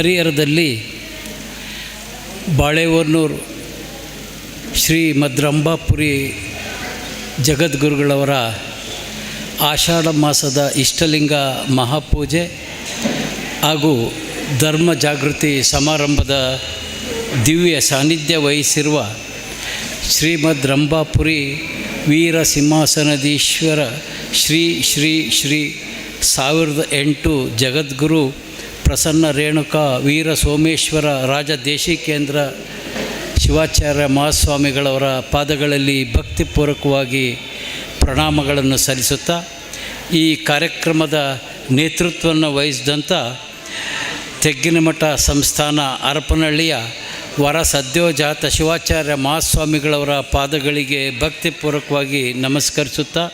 ಹರಿಹರದಲ್ಲಿ ಬಾಳೆಹೊನ್ನೂರು ಶ್ರೀ ಮದ್ರಂಬಾಪುರಿ ಜಗದ್ಗುರುಗಳವರ ಆಷಾಢ ಮಾಸದ ಇಷ್ಟಲಿಂಗ ಮಹಾಪೂಜೆ ಹಾಗೂ ಧರ್ಮ ಜಾಗೃತಿ ಸಮಾರಂಭದ ದಿವ್ಯ ಸಾನ್ನಿಧ್ಯ ವಹಿಸಿರುವ ಶ್ರೀಮದ್ ರಂಭಾಪುರಿ ವೀರ ಸಿಂಹಾಸನದೀಶ್ವರ ಶ್ರೀ ಶ್ರೀ ಶ್ರೀ ಸಾವಿರದ ಎಂಟು ಜಗದ್ಗುರು ಪ್ರಸನ್ನ ರೇಣುಕಾ ವೀರ ಸೋಮೇಶ್ವರ ರಾಜ ದೇಶಿಕೇಂದ್ರ ಶಿವಾಚಾರ್ಯ ಮಹಾಸ್ವಾಮಿಗಳವರ ಪಾದಗಳಲ್ಲಿ ಭಕ್ತಿಪೂರ್ವಕವಾಗಿ ಪ್ರಣಾಮಗಳನ್ನು ಸಲ್ಲಿಸುತ್ತಾ ಈ ಕಾರ್ಯಕ್ರಮದ ನೇತೃತ್ವವನ್ನು ವಹಿಸಿದಂಥ ತೆಗ್ಗಿನಮಠ ಸಂಸ್ಥಾನ ಹರಪನಹಳ್ಳಿಯ ವರ ಸದ್ಯೋಜಾತ ಶಿವಾಚಾರ್ಯ ಮಹಾಸ್ವಾಮಿಗಳವರ ಪಾದಗಳಿಗೆ ಭಕ್ತಿಪೂರ್ವಕವಾಗಿ ನಮಸ್ಕರಿಸುತ್ತಾ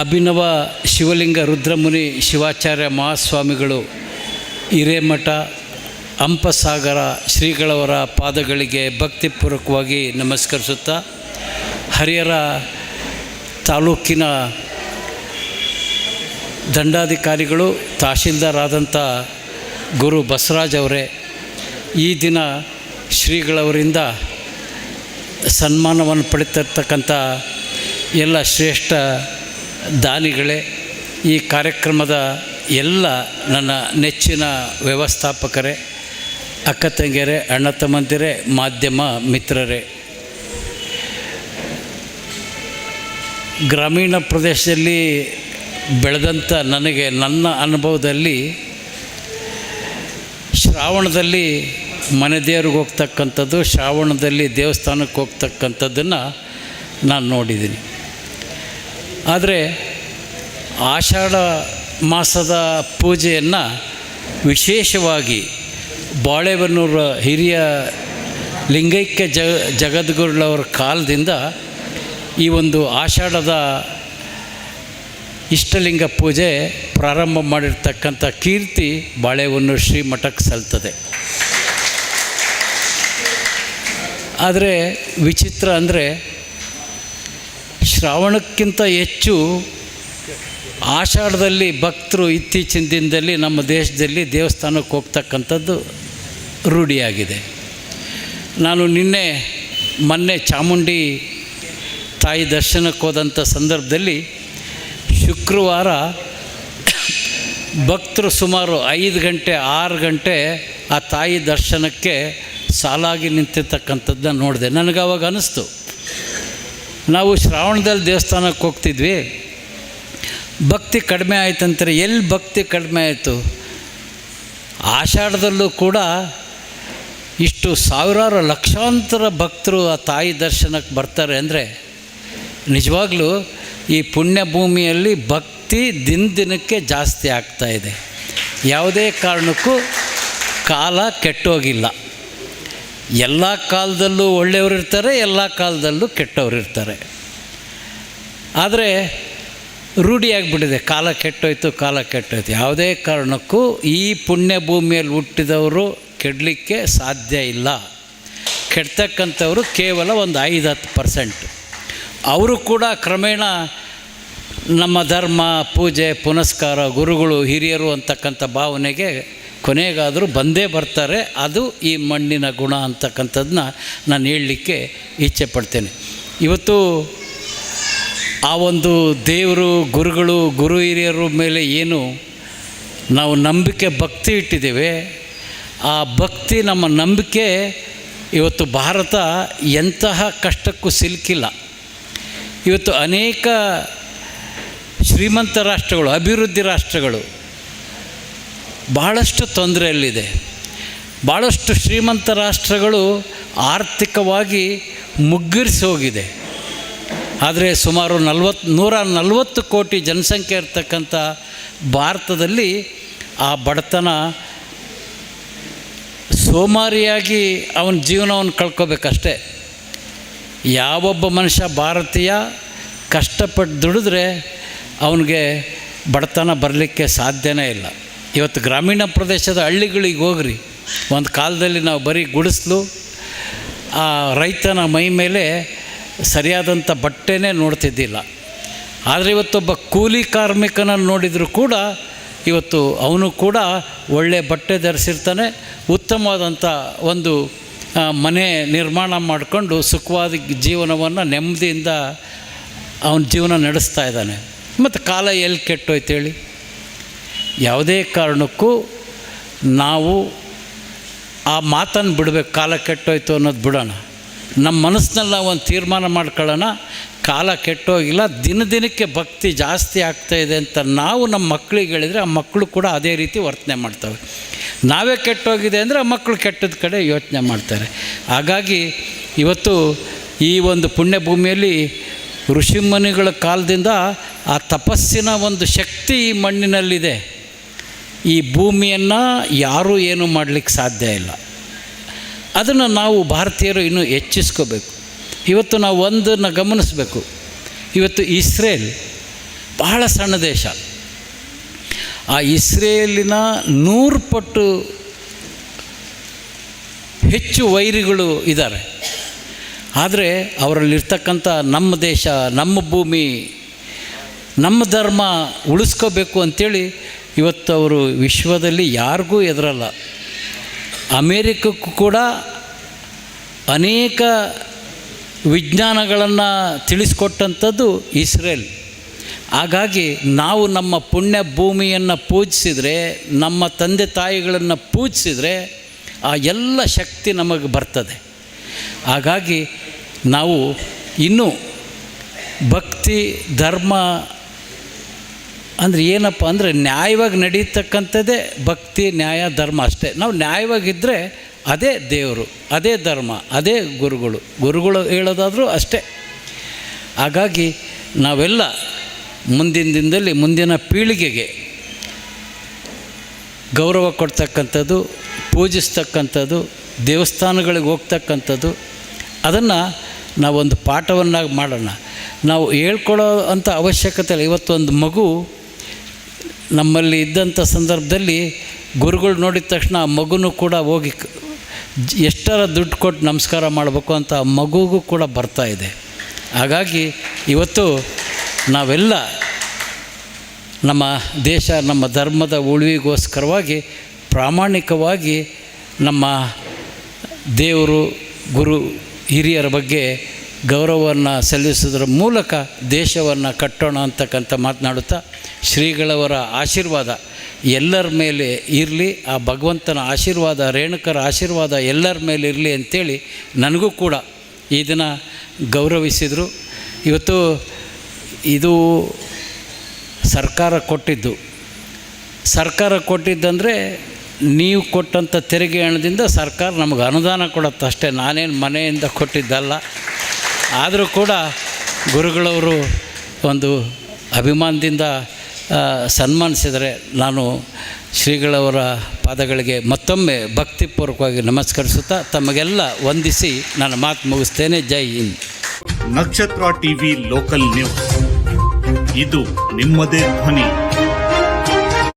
ಅಭಿನವ ಶಿವಲಿಂಗ ರುದ್ರಮುನಿ ಶಿವಾಚಾರ್ಯ ಮಹಾಸ್ವಾಮಿಗಳು, ಹಿರೇಮಠ, ಹಂಪಸಾಗರ, ಶ್ರೀಗಳವರ ಪಾದಗಳಿಗೆ ಭಕ್ತಿಪೂರ್ವಕವಾಗಿ ನಮಸ್ಕರಿಸುತ್ತಾ, ಹರಿಹರ ತಾಲೂಕಿನ ದಂಡಾಧಿಕಾರಿಗಳು ತಹಶೀಲ್ದಾರ್ ಆದಂಥ ಗುರು ಬಸವರಾಜ್ ಅವರೇ, ಈ ದಿನ ಶ್ರೀಗಳವರಿಂದ ಸನ್ಮಾನವನ್ನು ಪಡಿತಿರ್ತಕ್ಕಂಥ ಎಲ್ಲ ಶ್ರೇಷ್ಠ ದಾನಿಗಳೇ, ಈ ಕಾರ್ಯಕ್ರಮದ ಎಲ್ಲ ನನ್ನ ನೆಚ್ಚಿನ ವ್ಯವಸ್ಥಾಪಕರೇ, ಅಕ್ಕ ತಂಗಿಯರೇ, ಅಣ್ಣ ತಮ್ಮಂದಿರೇ, ಮಾಧ್ಯಮ ಮಿತ್ರರೇ. ಗ್ರಾಮೀಣ ಪ್ರದೇಶದಲ್ಲಿ ಬೆಳೆದಂಥ ನನಗೆ, ನನ್ನ ಅನುಭವದಲ್ಲಿ ಶ್ರಾವಣದಲ್ಲಿ ಮನೆ ದೇವ್ರಿಗೆ ಹೋಗ್ತಕ್ಕಂಥದ್ದು, ಶ್ರಾವಣದಲ್ಲಿ ದೇವಸ್ಥಾನಕ್ಕೆ ಹೋಗ್ತಕ್ಕಂಥದ್ದನ್ನು ನಾನು ನೋಡಿದ್ದೀನಿ. ಆದರೆ ಆಷಾಢ ಮಾಸದ ಪೂಜೆಯನ್ನು ವಿಶೇಷವಾಗಿ ಬಾಳೆಬೆನ್ನೂರ ಹಿರಿಯ ಲಿಂಗೈಕ್ಯ ಜ ಜಗದ್ಗುರುಳವರ ಕಾಲದಿಂದ ಈ ಒಂದು ಆಷಾಢದ ಇಷ್ಟಲಿಂಗ ಪೂಜೆ ಪ್ರಾರಂಭ ಮಾಡಿರ್ತಕ್ಕಂಥ ಕೀರ್ತಿ ಬಾಳೆಹೊನ್ನೂರು ಶ್ರೀ ಮಠಕ್ಕೆ ಸಲ್ತದೆ. ಆದರೆ ವಿಚಿತ್ರ ಅಂದರೆ ಶ್ರಾವಣಕ್ಕಿಂತ ಹೆಚ್ಚು ಆಷಾಢದಲ್ಲಿ ಭಕ್ತರು ಇತ್ತೀಚಿನ ದಿನದಲ್ಲಿ ನಮ್ಮ ದೇಶದಲ್ಲಿ ದೇವಸ್ಥಾನಕ್ಕೆ ಹೋಗ್ತಕ್ಕಂಥದ್ದು ರೂಢಿಯಾಗಿದೆ. ನಾನು ನಿನ್ನೆ ಮೊನ್ನೆ ಚಾಮುಂಡಿ ತಾಯಿ ದರ್ಶನಕ್ಕೆ ಹೋದಂಥ ಸಂದರ್ಭದಲ್ಲಿ ಶುಕ್ರವಾರ ಭಕ್ತರು ಸುಮಾರು ಐದು ಗಂಟೆ, ಆರು ಗಂಟೆ ಆ ತಾಯಿ ದರ್ಶನಕ್ಕೆ ಸಾಲಾಗಿ ನಿಂತಿರ್ತಕ್ಕಂಥದ್ದನ್ನ ನೋಡಿದೆ. ನನಗೆ ಅವಾಗ ಅನ್ನಿಸ್ತು ನಾವು ಶ್ರಾವಣದಲ್ಲಿ ದೇವಸ್ಥಾನಕ್ಕೆ ಹೋಗ್ತಿದ್ವಿ. ಭಕ್ತಿ ಕಡಿಮೆ ಆಯ್ತಂತಾರೆ, ಎಲ್ಲಿ ಭಕ್ತಿ ಕಡಿಮೆ ಆಯಿತು? ಆಷಾಢದಲ್ಲೂ ಕೂಡ ಇಷ್ಟು ಸಾವಿರಾರು ಲಕ್ಷಾಂತರ ಭಕ್ತರು ಆ ತಾಯಿ ದರ್ಶನಕ್ಕೆ ಬರ್ತಾರೆ ಅಂದರೆ, ನಿಜವಾಗ್ಲೂ ಈ ಪುಣ್ಯ ಭೂಮಿಯಲ್ಲಿ ಭಕ್ತಿ ದಿನ ದಿನಕ್ಕೆ ಜಾಸ್ತಿ ಆಗ್ತಾ ಇದೆ. ಯಾವುದೇ ಕಾರಣಕ್ಕೂ ಕಾಲ ಕೆಟ್ಟೋಗಿಲ್ಲ. ಎಲ್ಲ ಕಾಲದಲ್ಲೂ ಒಳ್ಳೆಯವರು ಇರ್ತಾರೆ, ಎಲ್ಲ ಕಾಲದಲ್ಲೂ ಕೆಟ್ಟವರು ಇರ್ತಾರೆ. ಆದರೆ ರೂಢಿಯಾಗಿಬಿಟ್ಟಿದೆ ಕಾಲ ಕೆಟ್ಟೋಯ್ತು ಕಾಲ ಕೆಟ್ಟೋಯ್ತು. ಯಾವುದೇ ಕಾರಣಕ್ಕೂ ಈ ಪುಣ್ಯ ಭೂಮಿಯಲ್ಲಿ ಹುಟ್ಟಿದವರು ಕೆಡಲಿಕ್ಕೆ ಸಾಧ್ಯ ಇಲ್ಲ. ಕೆಡ್ತಕ್ಕಂಥವರು ಕೇವಲ ಒಂದು ಐದು ಹತ್ತು ಪರ್ಸೆಂಟ್. ಅವರು ಕೂಡ ಕ್ರಮೇಣ ನಮ್ಮ ಧರ್ಮ, ಪೂಜೆ, ಪುನಸ್ಕಾರ, ಗುರುಗಳು, ಹಿರಿಯರು ಅಂತಕ್ಕಂಥ ಭಾವನೆಗೆ ಕೊನೆಗಾದರೂ ಬಂದೇ ಬರ್ತಾರೆ, ಅದು ಈ ಮಣ್ಣಿನ ಗುಣ ಅಂತಕ್ಕಂಥದ್ದನ್ನ ನಾನು ಹೇಳಲಿಕ್ಕೆ ಇಚ್ಛೆ ಪಡ್ತೇನೆ. ಇವತ್ತು ಆ ಒಂದು ದೇವರು, ಗುರುಗಳು, ಗುರು ಹಿರಿಯರ ಮೇಲೆ ಏನು ನಾವು ನಂಬಿಕೆ, ಭಕ್ತಿ ಇಟ್ಟಿದ್ದೇವೆ, ಆ ಭಕ್ತಿ ನಮ್ಮ ನಂಬಿಕೆ ಇವತ್ತು ಭಾರತ ಎಂತಹ ಕಷ್ಟಕ್ಕೂ ಸಿಲುಕಿಲ್ಲ. ಇವತ್ತು ಅನೇಕ ಶ್ರೀಮಂತ ರಾಷ್ಟ್ರಗಳು, ಅಭಿವೃದ್ಧಿ ರಾಷ್ಟ್ರಗಳು ಬಹಳಷ್ಟು ತೊಂದರೆಯಲ್ಲಿದೆ. ಭಾಳಷ್ಟು ಶ್ರೀಮಂತ ರಾಷ್ಟ್ರಗಳು ಆರ್ಥಿಕವಾಗಿ ಮುಗ್ಗರಿಸಿ ಹೋಗಿದೆ. ಆದರೆ ಸುಮಾರು ನಲ್ವತ್ತು ನೂರ ನಲವತ್ತು ಕೋಟಿ ಜನಸಂಖ್ಯೆ ಇರ್ತಕ್ಕಂಥ ಭಾರತದಲ್ಲಿ ಆ ಬಡತನ ಸೋಮಾರಿಯಾಗಿ ಅವನ ಜೀವನವನ್ನು ಕಳ್ಕೊಬೇಕಷ್ಟೇ. ಯಾವೊಬ್ಬ ಮನುಷ್ಯ ಭಾರತೀಯ ಕಷ್ಟಪಟ್ಟು ದುಡಿದ್ರೆ ಅವನಿಗೆ ಬಡತನ ಬರಲಿಕ್ಕೆ ಸಾಧ್ಯನೇ ಇಲ್ಲ. ಇವತ್ತು ಗ್ರಾಮೀಣ ಪ್ರದೇಶದ ಹಳ್ಳಿಗಳಿಗೆ ಹೋಗ್ರಿ. ಒಂದು ಕಾಲದಲ್ಲಿ ನಾವು ಬರೀ ಗುಡಿಸ್ಲು, ಆ ರೈತನ ಮೈ ಮೇಲೆ ಸರಿಯಾದಂಥ ಬಟ್ಟೆನೇ ನೋಡ್ತಿದ್ದಿಲ್ಲ. ಆದರೆ ಇವತ್ತೊಬ್ಬ ಕೂಲಿ ಕಾರ್ಮಿಕನನ್ನು ನೋಡಿದರೂ ಕೂಡ ಇವತ್ತು ಅವನು ಕೂಡ ಒಳ್ಳೆ ಬಟ್ಟೆ ಧರಿಸಿರ್ತಾನೆ ಉತ್ತಮವಾದಂಥ ಒಂದು ಮನೆ ನಿರ್ಮಾಣ ಮಾಡಿಕೊಂಡು ಸುಖವಾದ ಜೀವನವನ್ನು ನೆಮ್ಮದಿಯಿಂದ ಅವನ ಜೀವನ ನಡೆಸ್ತಾ ಇದ್ದಾನೆ. ಮತ್ತು ಕಾಲ ಎಲ್ಲಿ ಕೆಟ್ಟೋಯ್ತು ಹೇಳಿ? ಯಾವುದೇ ಕಾರಣಕ್ಕೂ ನಾವು ಆ ಮಾತನ್ನು ಬಿಡಬೇಕು, ಕಾಲ ಕೆಟ್ಟೋಯ್ತು ಅನ್ನೋದು ಬಿಡೋಣ. ನಮ್ಮ ಮನಸ್ಸಿನಲ್ಲಿ ನಾವು ಒಂದು ತೀರ್ಮಾನ ಮಾಡ್ಕೊಳ್ಳೋಣ, ಕಾಲ ಕೆಟ್ಟೋಗಿಲ್ಲ, ದಿನ ದಿನಕ್ಕೆ ಭಕ್ತಿ ಜಾಸ್ತಿ ಆಗ್ತಾ ಇದೆ ಅಂತ ನಾವು ನಮ್ಮ ಮಕ್ಕಳಿಗೆ ಹೇಳಿದರೆ ಆ ಮಕ್ಕಳು ಕೂಡ ಅದೇ ರೀತಿ ವರ್ತನೆ ಮಾಡ್ತವೆ. ನಾವೇ ಕೆಟ್ಟೋಗಿದೆ ಅಂದರೆ ಆ ಮಕ್ಕಳು ಕೆಟ್ಟದ ಕಡೆ ಯೋಚನೆ ಮಾಡ್ತಾರೆ. ಹಾಗಾಗಿ ಇವತ್ತು ಈ ಒಂದು ಪುಣ್ಯಭೂಮಿಯಲ್ಲಿ ಋಷಿಮುನಿಗಳ ಕಾಲದಿಂದ ಆ ತಪಸ್ಸಿನ ಒಂದು ಶಕ್ತಿ ಈ ಮಣ್ಣಿನಲ್ಲಿದೆ. ಈ ಭೂಮಿಯನ್ನು ಯಾರೂ ಏನು ಮಾಡಲಿಕ್ಕೆ ಸಾಧ್ಯ ಇಲ್ಲ. ಅದನ್ನು ನಾವು ಭಾರತೀಯರು ಇನ್ನೂ ಹೆಚ್ಚಿಸ್ಕೋಬೇಕು. ಇವತ್ತು ನಾವು ಒಂದನ್ನು ಗಮನಿಸಬೇಕು. ಇವತ್ತು ಇಸ್ರೇಲ್ ಬಹಳ ಸಣ್ಣ ದೇಶ. ಆ ಇಸ್ರೇಲಿನ ನೂರು ಪಟ್ಟು ಹೆಚ್ಚು ವೈರಿಗಳು ಇದ್ದಾರೆ. ಆದರೆ ಅವರಲ್ಲಿರ್ತಕ್ಕಂಥ ನಮ್ಮ ದೇಶ, ನಮ್ಮ ಭೂಮಿ, ನಮ್ಮ ಧರ್ಮ ಉಳಿಸ್ಕೋಬೇಕು ಅಂಥೇಳಿ ಇವತ್ತು ಅವರು ವಿಶ್ವದಲ್ಲಿ ಯಾರಿಗೂ ಎದುರಲ್ಲ ಅಮೇರಿಕಕ್ಕೂ ಕೂಡ ಅನೇಕ ವಿಜ್ಞಾನಗಳನ್ನು ತಿಳಿಸ್ಕೊಟ್ಟಂಥದ್ದು ಇಸ್ರೇಲ್. ಹಾಗಾಗಿ ನಾವು ನಮ್ಮ ಪುಣ್ಯ ಭೂಮಿಯನ್ನು ಪೂಜಿಸಿದರೆ, ನಮ್ಮ ತಂದೆ ತಾಯಿಗಳನ್ನು ಪೂಜಿಸಿದರೆ ಆ ಎಲ್ಲ ಶಕ್ತಿ ನಮಗೆ ಬರ್ತದೆ. ಹಾಗಾಗಿ ನಾವು ಇನ್ನೂ ಭಕ್ತಿ, ಧರ್ಮ ಅಂದರೆ ಏನಪ್ಪ ಅಂದರೆ ನ್ಯಾಯವಾಗಿ ನಡೀತಕ್ಕಂಥದ್ದೇ ಭಕ್ತಿ, ನ್ಯಾಯ, ಧರ್ಮ ಅಷ್ಟೇ. ನಾವು ನ್ಯಾಯವಾಗಿದ್ದರೆ ಅದೇ ದೇವರು, ಅದೇ ಧರ್ಮ, ಅದೇ ಗುರುಗಳು. ಗುರುಗಳು ಹೇಳೋದಾದರೂ ಅಷ್ಟೇ. ಹಾಗಾಗಿ ನಾವೆಲ್ಲ ಮುಂದಿನ ದಿನದಲ್ಲಿ, ಮುಂದಿನ ಪೀಳಿಗೆಗೆ ಗೌರವ ಕೊಡ್ತಕ್ಕಂಥದ್ದು, ಪೂಜಿಸ್ತಕ್ಕಂಥದ್ದು, ದೇವಸ್ಥಾನಗಳಿಗೆ ಹೋಗ್ತಕ್ಕಂಥದ್ದು, ಅದನ್ನು ನಾವೊಂದು ಪಾಠವನ್ನಾಗಿ ಮಾಡೋಣ. ನಾವು ಹೇಳ್ಕೊಳ್ಳೋ ಅಂಥ ಅವಶ್ಯಕತೆ ಇಲ್ಲ. ಇವತ್ತೊಂದು ಮಗು ನಮ್ಮಲ್ಲಿ ಇದ್ದಂಥ ಸಂದರ್ಭದಲ್ಲಿ ಗುರುಗಳು ನೋಡಿದ ತಕ್ಷಣ ಆ ಮಗುನೂ ಕೂಡ ಹೋಗಿ ಎಷ್ಟರ ದುಡ್ಡು ಕೊಟ್ಟು ನಮಸ್ಕಾರ ಮಾಡಬೇಕು ಅಂತ ಆ ಮಗುಗೂ ಕೂಡ ಬರ್ತಾ ಇದೆ. ಹಾಗಾಗಿ ಇವತ್ತು ನಾವೆಲ್ಲ ನಮ್ಮ ದೇಶ, ನಮ್ಮ ಧರ್ಮದ ಉಳಿವಿಗೋಸ್ಕರವಾಗಿ ಪ್ರಾಮಾಣಿಕವಾಗಿ ನಮ್ಮ ದೇವರು, ಗುರು, ಹಿರಿಯರ ಬಗ್ಗೆ ಗೌರವವನ್ನು ಸಲ್ಲಿಸೋದ್ರ ಮೂಲಕ ದೇಶವನ್ನು ಕಟ್ಟೋಣ ಅಂತಕ್ಕಂಥ ಮಾತನಾಡುತ್ತಾ ಶ್ರೀಗಳವರ ಆಶೀರ್ವಾದ ಎಲ್ಲರ ಮೇಲೆ ಇರಲಿ, ಆ ಭಗವಂತನ ಆಶೀರ್ವಾದ, ರೇಣುಕರ ಆಶೀರ್ವಾದ ಎಲ್ಲರ ಮೇಲೆ ಇರಲಿ ಅಂಥೇಳಿ ನನಗೂ ಕೂಡ ಈ ದಿನ ಗೌರವಿಸಿದರು. ಇವತ್ತು ಇದು ಸರ್ಕಾರ ಕೊಟ್ಟಿದ್ದು. ಸರ್ಕಾರ ಕೊಟ್ಟಿದ್ದಂದರೆ ನೀವು ಕೊಟ್ಟಂಥ ತೆರಿಗೆ ಹಣದಿಂದ ಸರ್ಕಾರ ನಮಗೆ ಅನುದಾನ ಕೊಡುತ್ತೆ ಅಷ್ಟೇ. ನಾನೇನು ಮನೆಯಿಂದ ಕೊಟ್ಟಿದ್ದಲ್ಲ. ಆದರೂ ಕೂಡ ಗುರುಗಳವರು ಒಂದು ಅಭಿಮಾನದಿಂದ ಸನ್ಮಾನಿಸಿದರೆ ನಾನು ಶ್ರೀಗಳವರ ಪಾದಗಳಿಗೆ ಮತ್ತೊಮ್ಮೆ ಭಕ್ತಿಪೂರ್ವಕವಾಗಿ ನಮಸ್ಕರಿಸುತ್ತಾ ತಮಗೆಲ್ಲ ವಂದಿಸಿ ನನ್ನ ಮಾತು ಮುಗಿಸ್ತೇನೆ. ಜೈ ಹಿಂದ್. ನಕ್ಷತ್ರ ಟಿವಿ ಲೋಕಲ್ ನ್ಯೂಸ್. ಇದು ನಿಮ್ಮದೇ ಧ್ವನಿ.